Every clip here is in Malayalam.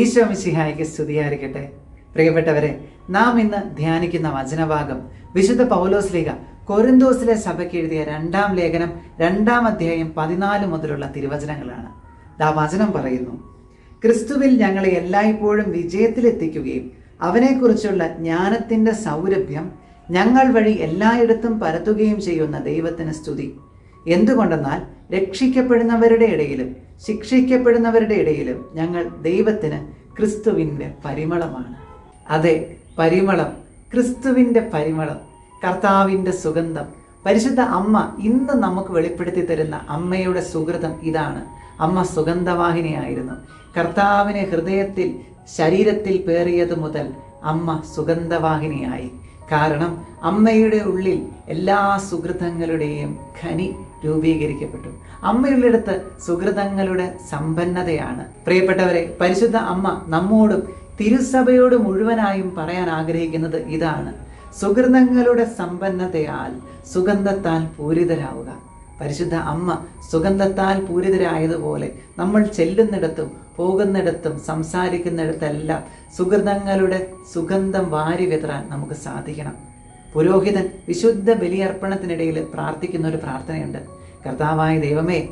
ഈശോ മിശിഹായിക്ക് സ്തുതിയായിരിക്കട്ടെ. പ്രിയപ്പെട്ടവരെ നാം ഇന്ന് ധ്യാനിക്കുന്ന വചനഭാഗം വിശുദ്ധ പൗലോസ് ലീഗ കൊരിന്തോസിലെ സഭയ്ക്ക് എഴുതിയ രണ്ടാം ലേഖനം രണ്ടാം അധ്യായം പതിനാല് മുതലുള്ള തിരുവചനങ്ങളാണ്. ആ വചനം പറയുന്നു ക്രിസ്തുവിൽ ഞങ്ങളെ എല്ലായ്പ്പോഴും വിജയത്തിലെത്തിക്കുകയും അവനെക്കുറിച്ചുള്ള ജ്ഞാനത്തിന്റെ സൗരഭ്യം ഞങ്ങൾ വഴി എല്ലായിടത്തും പരത്തുകയും ചെയ്യുന്ന ദൈവത്തിന് സ്തുതി. എന്തുകൊണ്ടെന്നാൽ രക്ഷിക്കപ്പെടുന്നവരുടെ ഇടയിലും ശിക്ഷിക്കപ്പെടുന്നവരുടെ ഇടയിലും ഞങ്ങൾ ദൈവത്തിന് ക്രിസ്തുവിന്റെ പരിമളമാണ്. അതെ പരിമളം ക്രിസ്തുവിന്റെ പരിമളം കർത്താവിന്റെ സുഗന്ധം പരിശുദ്ധ അമ്മ ഇന്ന് നമുക്ക് വെളിപ്പെടുത്തി തരുന്ന അമ്മയുടെ സുഹൃതം ഇതാണ്. അമ്മ സുഗന്ധവാഹിനിയായിരുന്നു. കർത്താവിനെ ഹൃദയത്തിൽ ശരീരത്തിൽ പേറിയത് മുതൽ അമ്മ സുഗന്ധവാഹിനിയായി. കാരണം അമ്മയുടെ ഉള്ളിൽ എല്ലാ സുഹൃതങ്ങളുടെയും ഖനി രൂപീകരിക്കപ്പെട്ടു. അമ്മയുള്ളിടത്ത് സുഹൃതങ്ങളുടെ സമ്പന്നതയാണ്. പ്രിയപ്പെട്ടവരെ പരിശുദ്ധ അമ്മ നമ്മോടും തിരുസഭയോട് മുഴുവനായും പറയാൻ ആഗ്രഹിക്കുന്നത് ഇതാണ്. സുഹൃതങ്ങളുടെ സമ്പന്നതയാൽ സുഗന്ധത്താൽ പൂരിതരാവുക. പരിശുദ്ധ അമ്മ സുഗന്ധത്താൽ പൂരിതരായതുപോലെ നമ്മൾ ചെല്ലുന്നിടത്തും പോകുന്നിടത്തും സംസാരിക്കുന്നിടത്തെല്ലാം സുഹൃതങ്ങളുടെ സുഗന്ധം വാരി വിതറാൻ നമുക്ക് സാധിക്കണം. പുരോഹിതൻ വിശുദ്ധ ബലിയർപ്പണത്തിനിടയിൽ പ്രാർത്ഥിക്കുന്ന ഒരു പ്രാർത്ഥനയുണ്ട്. കർത്താവായ ദൈവമേ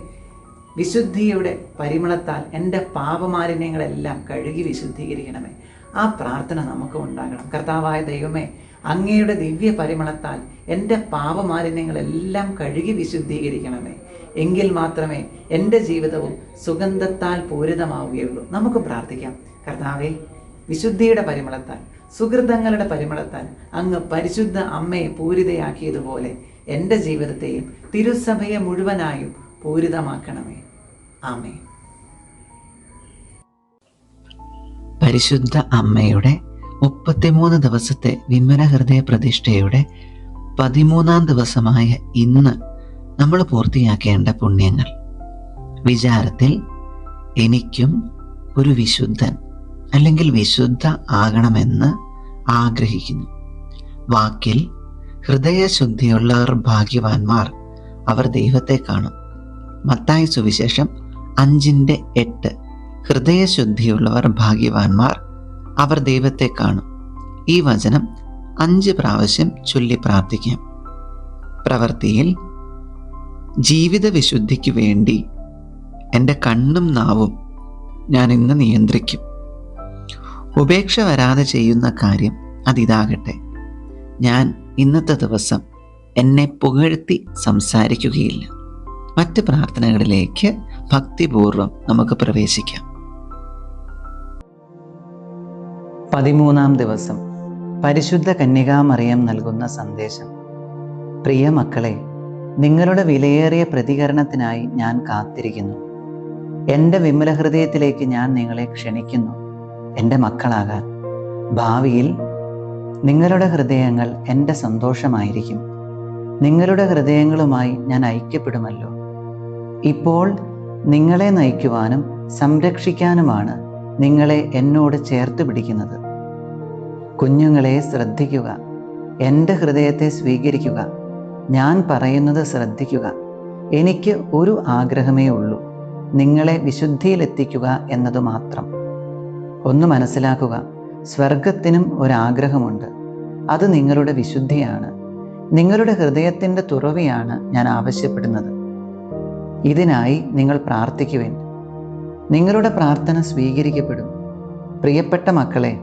വിശുദ്ധിയുടെ പരിമളത്താൽ എന്റെ പാപമാലിന്യങ്ങളെല്ലാം കഴുകി വിശുദ്ധീകരിക്കണമേ. ആ പ്രാർത്ഥന നമുക്ക് ഉണ്ടാകണം. കർത്താവായ ദൈവമേ അങ്ങയുടെ ദിവ്യ പരിമളത്താൽ എന്റെ പാപമാലിന്യങ്ങളെല്ലാം കഴുകി വിശുദ്ധീകരിക്കണമേ. എങ്കിൽ മാത്രമേ എന്റെ ജീവിതവും സുഗന്ധത്താൽ പൂരിതമാവുകയുള്ളൂ. നമുക്ക് പ്രാർത്ഥിക്കാം. കർത്താവേ വിശുദ്ധിയുടെ പരിമളത്താൽ സുഹൃതങ്ങളുടെ പരിമളത്താൽ അങ്ങ് പരിശുദ്ധ അമ്മയെ പൂരിതയാക്കിയതുപോലെ എന്റെ ജീവിതത്തെയും തിരുസഭയെ മുഴുവനായും പൂരിതമാക്കണമേ. ആമേ പരിശുദ്ധ അമ്മയുടെ മുപ്പത്തിമൂന്ന് ദിവസത്തെ വിമല ഹൃദയ പ്രതിഷ്ഠയുടെ പതിമൂന്നാം ദിവസമായ ഇന്ന് നമ്മൾ പൂർത്തിയാക്കേണ്ട പുണ്യങ്ങൾ. വിചാരത്തിൽ എനിക്കും ഒരു വിശുദ്ധൻ അല്ലെങ്കിൽ വിശുദ്ധ ആകണമെന്ന് ആഗ്രഹിക്കുന്നു. വാക്കിൽ ഹൃദയശുദ്ധിയുള്ളവർ ഭാഗ്യവാന്മാർ. അവർ ദൈവത്തെ കാണും. മത്തായ സുവിശേഷം അഞ്ചിന്റെ എട്ട്. ഹൃദയശുദ്ധിയുള്ളവർ ഭാഗ്യവാന്മാർ അവർ ദൈവത്തെ കാണും. ഈ വചനം അഞ്ച് പ്രാവശ്യം ചൊല്ലി പ്രാർത്ഥിക്കാം. പ്രവൃത്തിയിൽ ജീവിത വിശുദ്ധിക്ക് വേണ്ടി എന്റെ കണ്ണും നാവും ഞാൻ ഇന്ന് നിയന്ത്രിക്കും. ഉപേക്ഷ വരാതെ ചെയ്യുന്ന കാര്യം അതിതാകട്ടെ. ഞാൻ ഇന്നത്തെ ദിവസം എന്നെ പുകഴ്ത്തി സംസാരിക്കുകയില്ല. മറ്റ് പ്രാർത്ഥനകളിലേക്ക് ഭക്തിപൂർവം നമുക്ക് പ്രവേശിക്കാം. പതിമൂന്നാം ദിവസം. പരിശുദ്ധ കന്യകാമറിയം നൽകുന്ന സന്ദേശം. പ്രിയ മക്കളെ നിങ്ങളുടെ വിലയേറിയ പ്രതികരണത്തിനായി ഞാൻ കാത്തിരിക്കുന്നു. എന്റെ വിമല ഹൃദയത്തിലേക്ക് ഞാൻ നിങ്ങളെ ക്ഷണിക്കുന്നു. എന്റെ മക്കളാകാൻ. ഭാവിയിൽ നിങ്ങളുടെ ഹൃദയങ്ങൾ എന്റെ സന്തോഷമായിരിക്കും. നിങ്ങളുടെ ഹൃദയങ്ങളുമായി ഞാൻ ഐക്യപ്പെടുമല്ലോ. ഇപ്പോൾ നിങ്ങളെ നയിക്കുവാനും സംരക്ഷിക്കാനുമാണ് നിങ്ങളെ എന്നോട് ചേർത്ത് പിടിക്കുന്നത്. കുഞ്ഞുങ്ങളെ ശ്രദ്ധിക്കുക. എന്റെ ഹൃദയത്തെ സ്വീകരിക്കുക. ഞാൻ പറയുന്നത് ശ്രദ്ധിക്കുക. എനിക്ക് ഒരു ആഗ്രഹമേ ഉള്ളൂ. നിങ്ങളെ വിശുദ്ധിയിലെത്തിക്കുക എന്നത് മാത്രം ഒന്ന് മനസ്സിലാക്കുക. സ്വർഗത്തിനും ഒരാഗ്രഹമുണ്ട്. അത് നിങ്ങളുടെ വിശുദ്ധിയാണ്. നിങ്ങളുടെ ഹൃദയത്തിന്റെ തുറവിയാണ് ഞാൻ ആവശ്യപ്പെടുന്നത്. ഇതിനായി നിങ്ങൾ പ്രാർത്ഥിക്കുവേൻ. നിങ്ങളുടെ പ്രാർത്ഥന സ്വീകരിക്കപ്പെടും. പ്രിയപ്പെട്ട മക്കളെ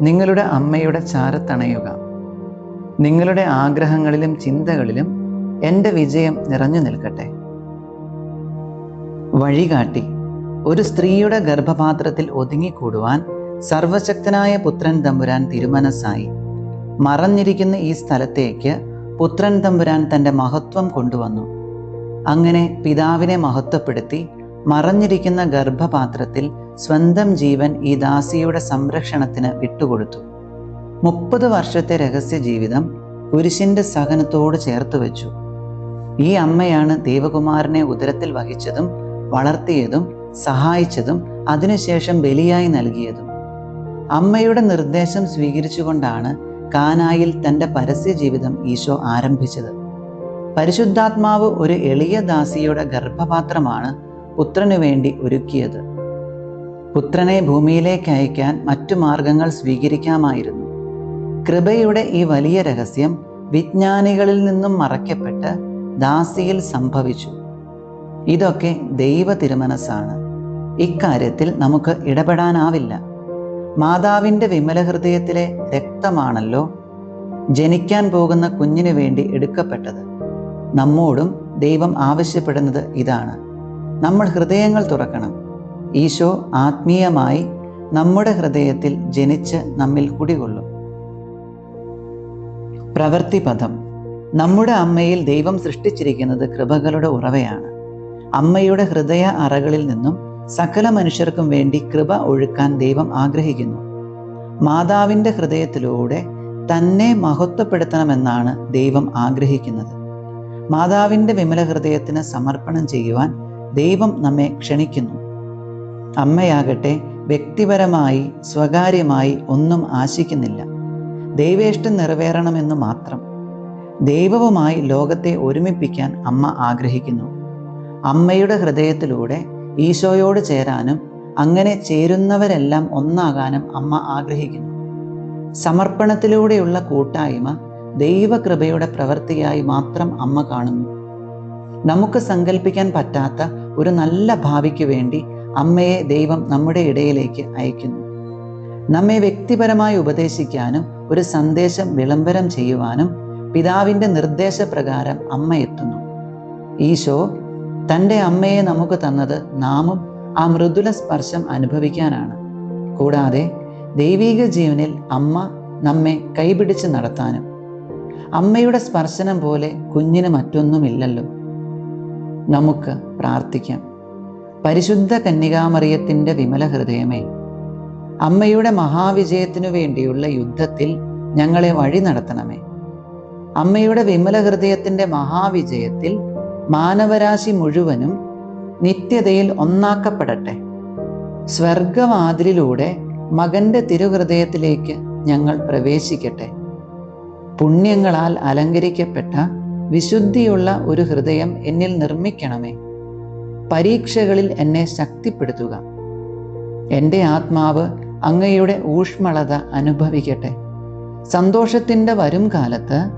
നിങ്ങളുടെ അമ്മയുടെ ചാരത്തണയുക. നിങ്ങളുടെ ആഗ്രഹങ്ങളിലും ചിന്തകളിലും എന്റെ വിജയം നിറഞ്ഞു നിൽക്കട്ടെ. വഴികാട്ടി. ഒരു സ്ത്രീയുടെ ഗർഭപാത്രത്തിൽ ഒതുങ്ങിക്കൂടുവാൻ സർവശക്തനായ പുത്രൻ തമ്പുരാൻ തിരുമനസ്സായി. മറഞ്ഞിരിക്കുന്ന ഈ സ്ഥലത്തേക്ക് പുത്രൻ തമ്പുരാൻ തന്റെ മഹത്വം കൊണ്ടുവന്നു. അങ്ങനെ പിതാവിനെ മഹത്വപ്പെടുത്തി മറഞ്ഞിരിക്കുന്ന ഗർഭപാത്രത്തിൽ സ്വന്തം ജീവൻ ഈ ദാസിയുടെ സംരക്ഷണത്തിന് വിട്ടുകൊടുത്തു. മുപ്പത് വർഷത്തെ രഹസ്യ ജീവിതം കുരിശിന്റെ സഹനത്തോട് ചേർത്ത് വെച്ചു. ഈ അമ്മയാണ് ദേവകുമാരനെ ഉദരത്തിൽ വഹിച്ചതും വളർത്തിയതും സഹായിച്ചതും അതിനുശേഷം ബലിയായി നൽകിയതും. അമ്മയുടെ നിർദ്ദേശം സ്വീകരിച്ചുകൊണ്ടാണ് കാനായിൽ തന്റെ പരസ്യ ജീവിതം ഈശോ ആരംഭിച്ചത്. പരിശുദ്ധാത്മാവ് ഒരു എളിയ ദാസിയുടെ ഗർഭപാത്രമാണ് പുത്രനു വേണ്ടി ഒരുക്കിയത്. പുത്രനെ ഭൂമിയിലേക്ക് അയക്കാൻ മറ്റു മാർഗങ്ങൾ സ്വീകരിക്കാമായിരുന്നു. കൃപയുടെ ഈ വലിയ രഹസ്യം വിജ്ഞാനികളിൽ നിന്നും മറയ്ക്കപ്പെട്ട് ദാസിയിൽ സംഭവിച്ചു. ഇതൊക്കെ ദൈവ തിരുമനസ്സാണ്. ഇക്കാര്യത്തിൽ നമുക്ക് ഇടപെടാനാവില്ല. മാതാവിന്റെ വിമല ഹൃദയത്തിലെ രക്തമാണല്ലോ ജനിക്കാൻ പോകുന്ന കുഞ്ഞിനു വേണ്ടി എടുക്കപ്പെട്ടത്. നമ്മോടും ദൈവം ആവശ്യപ്പെടുന്നത് ഇതാണ്. നമ്മൾ ഹൃദയങ്ങൾ തുറക്കണം. ഈശോ ആത്മീയമായി നമ്മുടെ ഹൃദയത്തിൽ ജനിച്ച് നമ്മിൽ കുടികൊള്ളും. പ്രവൃത്തി പദം. നമ്മുടെ അമ്മയിൽ ദൈവം സൃഷ്ടിച്ചിരിക്കുന്നത് കൃപകളുടെ ഉറവയാണ്. അമ്മയുടെ ഹൃദയ അറകളിൽ നിന്നും സകല മനുഷ്യർക്കും വേണ്ടി കൃപ ഒഴുക്കാൻ ദൈവം ആഗ്രഹിക്കുന്നു. മാതാവിന്റെ ഹൃദയത്തിലൂടെ തന്നെ മഹത്വപ്പെടുത്തണമെന്നാണ് ദൈവം ആഗ്രഹിക്കുന്നത്. മാതാവിന്റെ വിമല ഹൃദയത്തിന് സമർപ്പണം ചെയ്യുവാൻ ദൈവം നമ്മെ ക്ഷണിക്കുന്നു. അമ്മയാകട്ടെ വ്യക്തിപരമായി സ്വകാര്യമായി ഒന്നും ആശിക്കുന്നില്ല. ദൈവേഷ്ടം നിറവേറണമെന്ന് മാത്രം. ദൈവവുമായി ലോകത്തെ ഒരുമിപ്പിക്കാൻ അമ്മ ആഗ്രഹിക്കുന്നു. അമ്മയുടെ ഹൃദയത്തിലൂടെ ഈശോയോട് ചേരാനും അങ്ങനെ ചേരുന്നവരെല്ലാം ഒന്നാകാനും അമ്മ ആഗ്രഹിക്കുന്നു. സമർപ്പണത്തിലൂടെയുള്ള കൂട്ടായ്മ ദൈവകൃപയുടെ പ്രവൃത്തിയായി മാത്രം അമ്മ കാണുന്നു. നമുക്ക് സങ്കല്പിക്കാൻ പറ്റാത്ത ഒരു നല്ല ഭാവിക്ക് വേണ്ടി അമ്മയെ ദൈവം നമ്മുടെ ഇടയിലേക്ക് അയക്കുന്നു. നമ്മെ വ്യക്തിപരമായി ഉപദേശിക്കാനും ഒരു സന്ദേശം വിളംബരം ചെയ്യുവാനും പിതാവിന്റെ നിർദ്ദേശപ്രകാരം അമ്മ എത്തുന്നു. ഈശോ തന്റെ അമ്മയെ നമുക്ക് തന്നത് നാമും ആ മൃദുല സ്പർശം അനുഭവിക്കാനാണ്. കൂടാതെ ദൈവീക ജീവനിൽ അമ്മ നമ്മെ കൈപിടിച്ച് നടത്താനും അമ്മയുടെ സ്പർശനം പോലെ കുഞ്ഞിന് മറ്റൊന്നുമില്ലല്ലോ. നമുക്ക് പ്രാർത്ഥിക്കാം. പരിശുദ്ധ കന്യകാമറിയത്തിന്റെ വിമല ഹൃദയമേ അമ്മയുടെ മഹാവിജയത്തിനു വേണ്ടിയുള്ള യുദ്ധത്തിൽ ഞങ്ങളെ വഴി നടത്തണമേ. അമ്മയുടെ വിമല ഹൃദയത്തിന്റെ മഹാവിജയത്തിൽ മാനവരാശി മുഴുവനും നിത്യതയിൽ ഒന്നാക്കപ്പെടട്ടെ. സ്വർഗവാതിലിലൂടെ മകന്റെ തിരുഹൃദയത്തിലേക്ക് ഞങ്ങൾ പ്രവേശിക്കട്ടെ. പുണ്യങ്ങളാൽ അലങ്കരിക്കപ്പെട്ട വിശുദ്ധിയുള്ള ഒരു ഹൃദയം എന്നിൽ നിർമ്മിക്കണമേ. പരീക്ഷകളിൽ എന്നെ ശക്തിപ്പെടുത്തുക. എന്റെ ആത്മാവ് അങ്ങയുടെ ഊഷ്മളത അനുഭവിക്കട്ടെ. സന്തോഷത്തിന്റെ വരും കാലത്ത്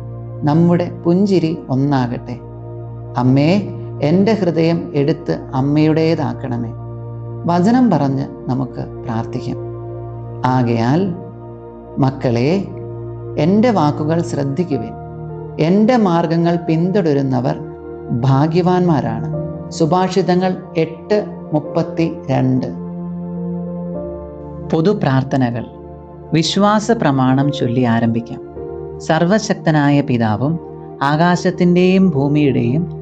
നമ്മുടെ പുഞ്ചിരി ഒന്നാകട്ടെ. അമ്മേ എന്റെ ഹൃദയം എടുത്ത് അമ്മയുടേതാക്കണമേ. വചനം പറഞ്ഞ് നമുക്ക് പ്രാർത്ഥിക്കാം. ആകയാൽ മക്കളെ എന്റെ വാക്കുകൾ ശ്രദ്ധിക്കുവിൻ. എന്റെ മാർഗങ്ങൾ പിന്തുടരുന്നവർ ഭാഗ്യവാന്മാരാണ്. സുഭാഷിതങ്ങൾ എട്ട് മുപ്പത്തി രണ്ട് പൊതു പ്രാർത്ഥനകൾ വിശ്വാസ പ്രമാണം ചൊല്ലി ആരംഭിക്കാം. സർവശക്തനായ പിതാവും ആകാശത്തിന്റെയും ഭൂമിയുടെയും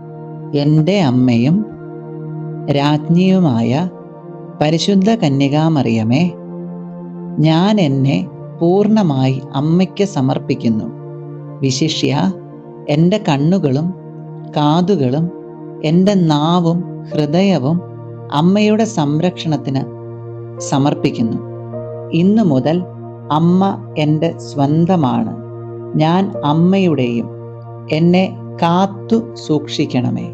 എന്റെ അമ്മയും രാജ്ഞിയുമായ പരിശുദ്ധ കന്യകാമറിയമേ ഞാൻ എന്നെ പൂർണമായി അമ്മയ്ക്ക് സമർപ്പിക്കുന്നു. വിശിഷ്യ എന്റെ കണ്ണുകളും കാതുകളും എന്റെ നാവും ഹൃദയവും അമ്മയുടെ സംരക്ഷണത്തിന് സമർപ്പിക്കുന്നു. ഇന്നു മുതൽ അമ്മ എന്റെ സ്വന്തമാണ്. ഞാൻ അമ്മയുടെയും എന്നെ കാത്തു സൂക്ഷിക്കണമേ.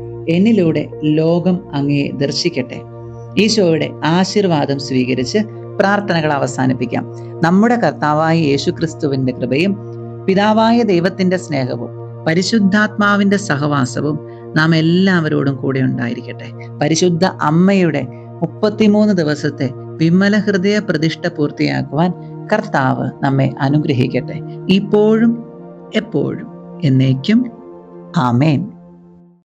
എന്നിലൂടെ ലോകം അങ്ങയെ ദർശിക്കട്ടെ. ഈശോയുടെ ആശീർവാദം സ്വീകരിച്ച് പ്രാർത്ഥനകൾ അവസാനിപ്പിക്കാം. നമ്മുടെ കർത്താവായ യേശു ക്രിസ്തുവിന്റെ കൃപയും പിതാവായ ദൈവത്തിന്റെ സ്നേഹവും പരിശുദ്ധാത്മാവിന്റെ സഹവാസവും നാം എല്ലാവരോടും കൂടെ ഉണ്ടായിരിക്കട്ടെ. പരിശുദ്ധ അമ്മയുടെ മുപ്പത്തിമൂന്ന് ദിവസത്തെ വിമല ഹൃദയ പ്രതിഷ്ഠ പൂർത്തിയാക്കുവാൻ കർത്താവ് നമ്മെ അനുഗ്രഹിക്കട്ടെ. ഇപ്പോഴും എപ്പോഴും എന്നേക്കും. ആമേൻ.